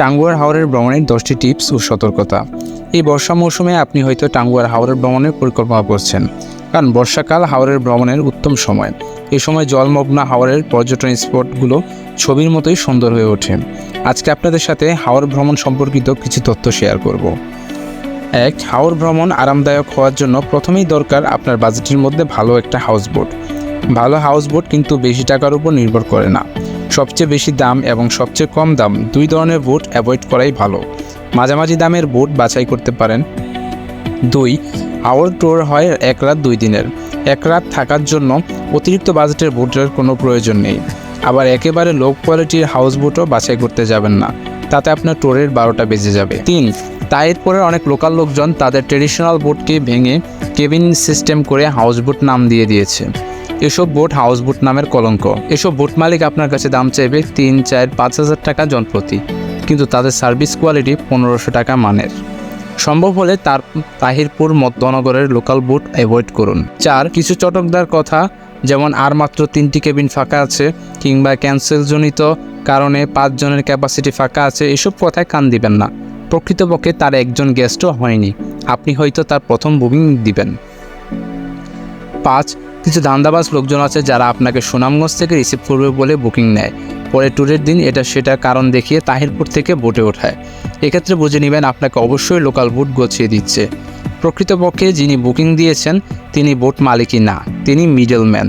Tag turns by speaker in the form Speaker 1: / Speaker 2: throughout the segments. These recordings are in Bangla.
Speaker 1: টাঙ্গুয়ার হাওরের ভ্রমণের দশটি টিপস ও সতর্কতা। এই বর্ষা মৌসুমে আপনি হয়তো টাঙ্গুয়ার হাওরের ভ্রমণের পরিকল্পনা করছেন, কারণ বর্ষাকাল হাওরের ভ্রমণের উত্তম সময়। এ সময় জলমগ্ন হাওরের পর্যটন স্পটগুলো ছবির মতোই সুন্দর হয়ে ওঠে। আজকে আপনাদের সাথে হাওর ভ্রমণ সম্পর্কিত কিছু তথ্য শেয়ার করব। এক, হাওর ভ্রমণ আরামদায়ক হওয়ার জন্য প্রথমেই দরকার আপনার বাজেটের মধ্যে ভালো একটা হাউস বোট ভালো হাউস বোট কিন্তু বেশি টাকার উপর নির্ভর করে না। সবচেয়ে বেশি দাম এবং সবচেয়ে কম দাম দুই ধরনের বোট অ্যাভয়েড করাই ভালো। মাঝামাঝি দামের বোট বাছাই করতে পারেন। দুই, আওয়ার ট্যুর হয় এক রাত দুই দিনের। এক রাত থাকার জন্য অতিরিক্ত বাজেটের বোটের কোনো প্রয়োজন নেই। আবার একেবারে লো কোয়ালিটির হাউস বোটও বাছাই করতে যাবেন না। তাতে আপনার ট্যুরের বারোটা বেজে যাবে। তিন, তা এরপরে অনেক লোকাল লোকজন তাদের ট্রেডিশনাল বোটকে ভেঙে কেবিন সিস্টেম করে হাউস বোট নাম দিয়ে দিয়েছে। এসব বোট হাউস বোট নামের কলঙ্ক। এসব বোট মালিক আপনার কাছে দাম চাইবে তিন, চার, পাঁচ হাজার টাকা জনপ্রতি। কিন্তু তাদের সার্ভিস কোয়ালিটি পনেরোশো টাকা মানের। সম্ভব হলে তার তাহিরপুর মধ্যনগরের লোকাল বুট অ্যাভয়েড করুন। চার, কিছু চটকদার কথা, যেমন আর মাত্র তিনটি কেবিন ফাঁকা আছে, কিংবা ক্যান্সেলজনিত কারণে পাঁচজনের ক্যাপাসিটি ফাঁকা আছে, এসব কথায় কান দিবেন না। প্রকৃতপক্ষে তার একজন গেস্টও হয়নি। আপনি হয়তো তার প্রথম বুকিং দিবেন। পাঁচ কিছু ধান্দাবাজ লোকজন আছে যারা আপনাকে সুনামগঞ্জ থেকে রিসিভ করবে বলে বুকিং নেয়। পরে ট্যুরের দিন এটা সেটা কারণ দেখিয়ে তাহিরপুর থেকে বোটে ওঠায়। এক্ষেত্রে বুঝে নেবেন আপনাকে অবশ্যই লোকাল বুট গছিয়ে দিচ্ছে। প্রকৃতপক্ষে যিনি বুকিং দিয়েছেন, তিনি বোট মালিকই না, তিনি মিডলম্যান।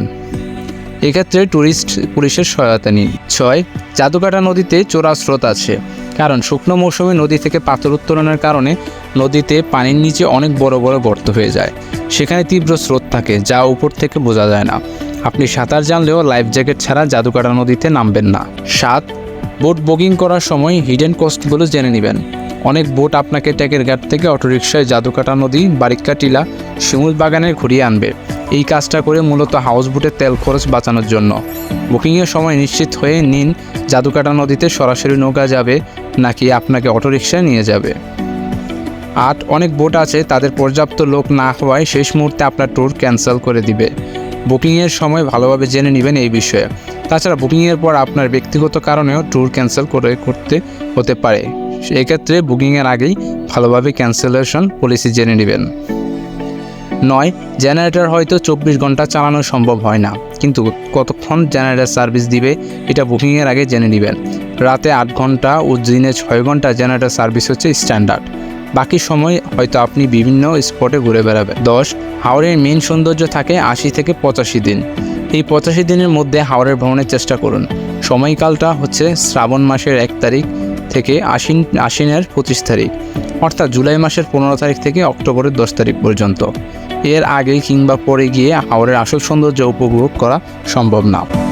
Speaker 1: এক্ষেত্রে ট্যুরিস্ট পুলিশের সহায়তা নিন। ছয়, জাদুকাটা নদীতে চোরা স্রোত আছে। কারণ শুকনো মৌসুমে নদী থেকে পাথর উত্তোলনের কারণে নদীতে পানির নিচে অনেক বড় বড় গর্ত হয়ে যায়। সেখানে তীব্র স্রোত থাকে, যা উপর থেকে বোঝা যায় না। আপনি সাঁতার জানলেও লাইফ জ্যাকেট ছাড়া জাদুকাটা নদীতে নামবেন না। সাত, বোট বুকিং করার সময় হিডেন কস্টগুলো জেনে নেবেন। অনেক বোট আপনাকে ট্যাকের ঘাট থেকে অটোরিকশায় জাদুকাটা নদী, বারিক্কা টিলা শিমুল বাগানে ঘুরিয়ে আনবে। এই কাজটা করে মূলত হাউস বোটের তেল খরচ বাঁচানোর জন্য। বুকিংয়ের সময় নিশ্চিত হয়ে নিন, জাদুকাটা নদীতে সরাসরি নৌকা যাবে নাকি আপনাকে অটোরিকশায় নিয়ে যাবে। আট অনেক বোট আছে, তাদের পর্যাপ্ত লোক না হওয়ায় শেষ মুহূর্তে আপনার ট্যুর ক্যান্সেল করে দিবে। বুকিংয়ের সময় ভালোভাবে জেনে নেবেন এই বিষয়ে। তাছাড়া বুকিংয়ের পর আপনার ব্যক্তিগত কারণেও ট্যুর ক্যান্সেল করে করতে হতে পারে। এক্ষেত্রে বুকিংয়ের আগেই ভালোভাবে ক্যান্সেলেশন পলিসি জেনে নেবেন। নয়, জেনারেটর হয়তো চব্বিশ ঘণ্টা চালানো সম্ভব হয় না। কিন্তু কতক্ষণ জেনারেটর সার্ভিস দিবে, এটা বুকিংয়ের আগে জেনে নেবেন। রাতে আট ঘণ্টা ও দিনে ছয় ঘণ্টা জেনারেটর সার্ভিস হচ্ছে স্ট্যান্ডার্ড। বাকি সময় হয়তো আপনি বিভিন্ন স্পটে ঘুরে বেড়াবেন। দশ হাওড়ের মেন সৌন্দর্য থাকে আশি থেকে পঁচাশি দিন। এই পঁচাশি দিনের মধ্যে হাওড়ের ভ্রমণের চেষ্টা করুন। সময়কালটা হচ্ছে শ্রাবণ মাসের এক তারিখ থেকে আশ্বিন, আশ্বিনের পঁচিশ তারিখ। অর্থাৎ জুলাই মাসের পনেরো তারিখ থেকে অক্টোবরের দশ তারিখ পর্যন্ত। এর আগে কিংবা পরে গিয়ে হাওড়ের আসল সৌন্দর্য উপভোগ করা সম্ভব না।